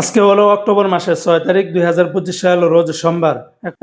আজকে হলো অক্টোবর মাসের ছয় তারিখ দুই হাজার পঁচিশ সাল, রোজ সোমবার।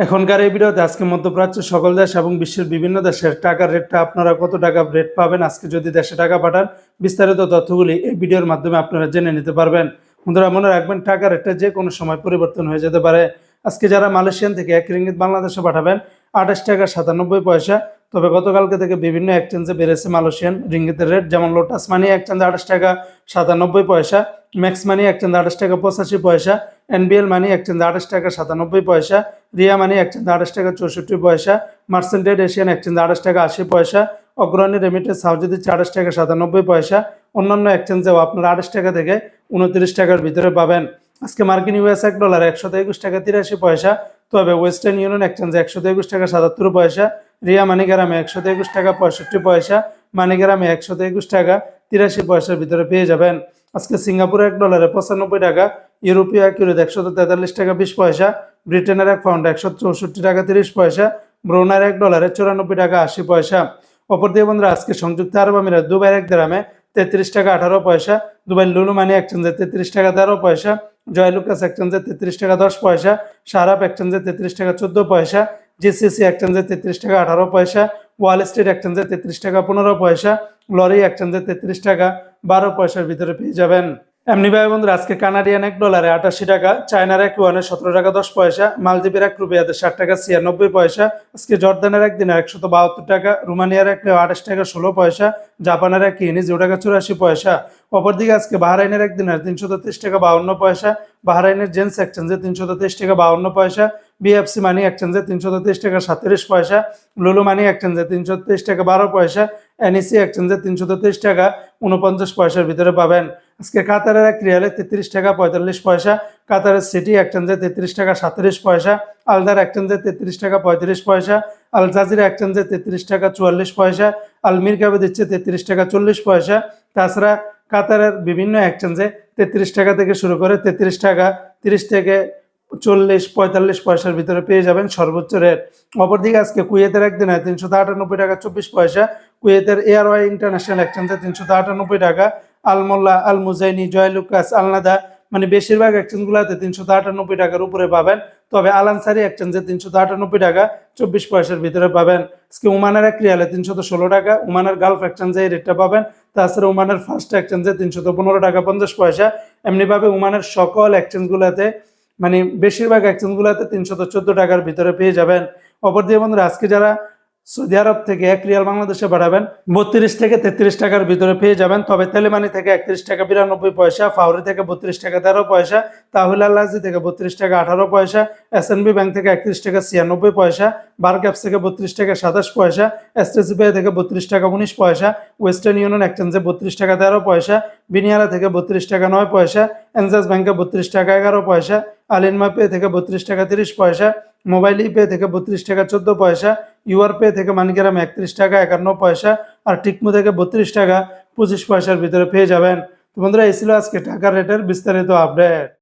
এখনকার এই ভিডিওতে আজকে মধ্যপ্রাচ্য সকল দেশ এবং বিশ্বের বিভিন্ন দেশের টাকার রেটটা আপনারা কত টাকা রেট পাবেন, আজকে যদি দেশে টাকা পাঠান, বিস্তারিত তথ্যগুলি এই ভিডিওর মাধ্যমে আপনারা জেনে নিতে পারবেন। বন্ধুরা, মনে রাখবেন, টাকার রেটটা যে কোনো সময় পরিবর্তন হয়ে যেতে পারে। আজকে যারা মালয়েশিয়ান থেকে এক রিঙ্গিত বাংলাদেশে পাঠাবেন, আঠাশ টাকা সাতানব্বই পয়সা তবে গতকালকে থেকে বিভিন্ন এক্সচেঞ্জে বেড়েছে মালয়েশিয়ান রিঙ্গিতের রেট যেমন লোটাস মানি এক্সচেঞ্জে আঠাশ টাকা সাতানব্বই পয়সা ম্যাক্স মানি এক্সচেঞ্জে আঠাশ টাকা পঁচাশি পয়সা এনবিএল মানি এক্সচেঞ্জে আঠাশ টাকা সাতানব্বই পয়সা রিয়া মানি এক্সচেঞ্জে আঠাশ টাকা চৌষট্টি পয়সা মার্সেন্টেড এশিয়ান এক্সচেঞ্জে আঠাশ টাকা আশি পয়সা অগ্রণী রেমিটেন্স হাউস দিচ্ছে আঠাশ টাকা সাতানব্বই পয়সা, অন্যান্য এক্সচেঞ্জেও আপনারা আঠাশ টাকা থেকে উনত্রিশ টাকার ভিতরে পাবেন। আজকে মার্কিন ইউএস এক ডলার একশো একুশ টাকা তিরাশি পয়সা, তবে ওয়েস্টার্ন ইউনিয়ন এক্সচেঞ্জে একশো একুশ টাকা সাতাত্তর পয়সা রিয়া মানিগ্রামে একশো একুশ টাকা, পঁয়ষট্টি পয়সা। মানিগ্রামে একশো একুশ টাকা, তিরাশি পয়সার ভিতরে পেয়ে যাবেন। আজকে সিঙ্গাপুরে এক ডলারে পঁচানব্বই টাকা, ইউরোপীয় এক ইউরোতে একশো তেতাল্লিশ টাকা, বিশ পয়সা। ব্রিটেনের এক পাউন্ড একশো চৌষট্টি টাকা, তিরিশ পয়সা। ব্রোনার এক ডলারে চুরানব্বই টাকা, আশি পয়সা। অপরদিকে বন্ধুরা, আজকে সংযুক্ত আরব আমিরাত, দুবাইয়ের এক গ্রামে তেত্রিশ টাকা, আঠারো পয়সা। দুবাই লুলু মানি এক্সচেঞ্জে তেত্রিশ টাকা, তেরো পয়সা। জয়লুকাস এক্সচেঞ্জে তেত্রিশ টাকা, দশ পয়সা। সারাপ এক্সচেঞ্জে তেত্রিশ টাকা, চোদ্দ পয়সা। জিসিসি এক্সচেঞ্জে তেত্রিশ টাকা আঠারো পয়সা ওয়াল স্ট্রিট এক্সচেঞ্জে তেত্রিশ টাকা পনেরো পয়সা লরি এক্সচেঞ্জে তেত্রিশ টাকা বারো পয়সার ভিতরে পেয়ে যাবেন। এমনি ভাই বন্ধুরা, আজকে কানাডিয়ান এক ডলারে আটাশি টাকা চায়নার এক ওয়ানে সতেরো টাকা দশ পয়সা মালদ্বীপের এক রুপিয়াতে ষাট টাকা ছিয়ানব্বই পয়সা, আজকে জর্দানের এক দিনে একশত বাহাত্তর টাকা রুমানিয়ার এক আঠাশ টাকা ষোলো পয়সা জাপানের এক ইনি জিরো টাকা চুরাশি পয়সা। অপরদিকে আজকে বাহরাইনের এক দিনের তিনশত তেইশ টাকা বাউন্ন পয়সা বাহরাইনের জেন্স এক্সচেঞ্জে তিনশত তেইশ টাকা বাউন্ন পয়সা বিএফসি মানি এক্সচেঞ্জে তিনশত তেইশ টাকা সাতত্রিশ পয়সা লুলু মানি এক্সচেঞ্জে তিনশো তেইশ টাকা বারো পয়সা এনইসি এক্সচেঞ্জে তিনশত তেইশ টাকা উনপঞ্চাশ পয়সার ভিতরে পাবেন। আজকে কাতারের এক রিয়ালে তেত্রিশ টাকা পঁয়তাল্লিশ পয়সা, কাতারের সিটি এক্সচেঞ্জে তেত্রিশ টাকা সাতত্রিশ পয়সা আলদার এক্সচেঞ্জে তেত্রিশ টাকা পঁয়ত্রিশ পয়সা আল জাজিরা এক্সচেঞ্জে তেত্রিশ টাকা চুয়াল্লিশ পয়সা আলমির কাবে দিচ্ছে তেত্রিশ টাকা চল্লিশ পয়সা, তাছাড়া কাতারের বিভিন্ন এক্সচেঞ্জে তেত্রিশ টাকা থেকে শুরু করে তেত্রিশ টাকা, তিরিশ থেকে চল্লিশ, পঁয়তাল্লিশ পয়সার ভিতরে পেয়ে যাবেন সর্বোচ্চ রেট অপরদিকে আজকে কুয়েতের একদিনে তিনশো আটানব্বই টাকা চব্বিশ পয়সা। কুয়েতের এয়ারওয়াই ইন্টারন্যাশনাল এক্সচেঞ্জে তিনশো আটানব্বই টাকা। আলমোল্লা আল মুজাইনি জয়লুকাস, আলনাদা মানে বেশিরভাগ এক্সচেঞ্জগুলোতে তিনশো আটানব্বই টাকার উপরে পাবেন। তবে আলানসারি এক্সচেঞ্জে তিনশো আটানব্বই টাকা চব্বিশ পয়সার ভিতরে পাবেন। আজকে উমানের এক রিয়ালে তিনশত ষোলো টাকা উমানের গালফ এক্সচেঞ্জে এই রেটটা পাবেন। তাছাড়া উমানের ফার্স্ট এক্সচেঞ্জে তিনশত পনেরো টাকা, পঞ্চাশ পয়সা। এমনিভাবে উমানের সকল এক্সচেঞ্জগুলোতে মানে বেশিরভাগ এক্সচেঞ্জগুলোতে তিনশত চোদ্দ টাকার ভিতরে পেয়ে যাবেন। অপরদিকে বন্ধুরা আজকে যারা সৌদি আরব থেকে এক রিয়াল বাংলাদেশে বাড়াবেন, বত্রিশ থেকে তেত্রিশ টাকার ভিতরে পেয়ে যাবেন। তবে তেলেমানি থেকে একত্রিশ টাকা বিরানব্বই পয়সা, ফাউরি থেকে বত্রিশ টাকা তেরো পয়সা, তাহুল আল্লাজি থেকে বত্রিশ টাকা আঠারো পয়সা এসএনবি ব্যাংক থেকে একত্রিশ টাকা ছিয়ানব্বই পয়সা বার ক্যাপস থেকে বত্রিশ টাকা সাতাশ পয়সা এসটিসিপিআই থেকে বত্রিশ টাকা উনিশ পয়সা, ওয়েস্টার্ন ইউনিয়ন এক্সচেঞ্জে বত্রিশ টাকা তেরো পয়সা, বিনিয়ারা থেকে বত্রিশ টাকা নয় পয়সা, এনজাস ব্যাংকে বত্রিশ টাকা এগারো পয়সা আলিনমা পে থেকে বত্রিশ টাকা তিরিশ পয়সা, মোবাইল পে থেকে বত্রিশ টাকা চোদ্দ পয়সা ইউআর পে থেকে মানিগ্রাম একত্রিশ টাকা, একান্ন পয়সা আর টিকমু থেকে বত্রিশ টাকা পঁচিশ পয়সার ভিতরে পেয়ে যাবেন। তো বন্ধুরা, এই ছিল আজকে টাকার রেটের বিস্তারিত আপডেট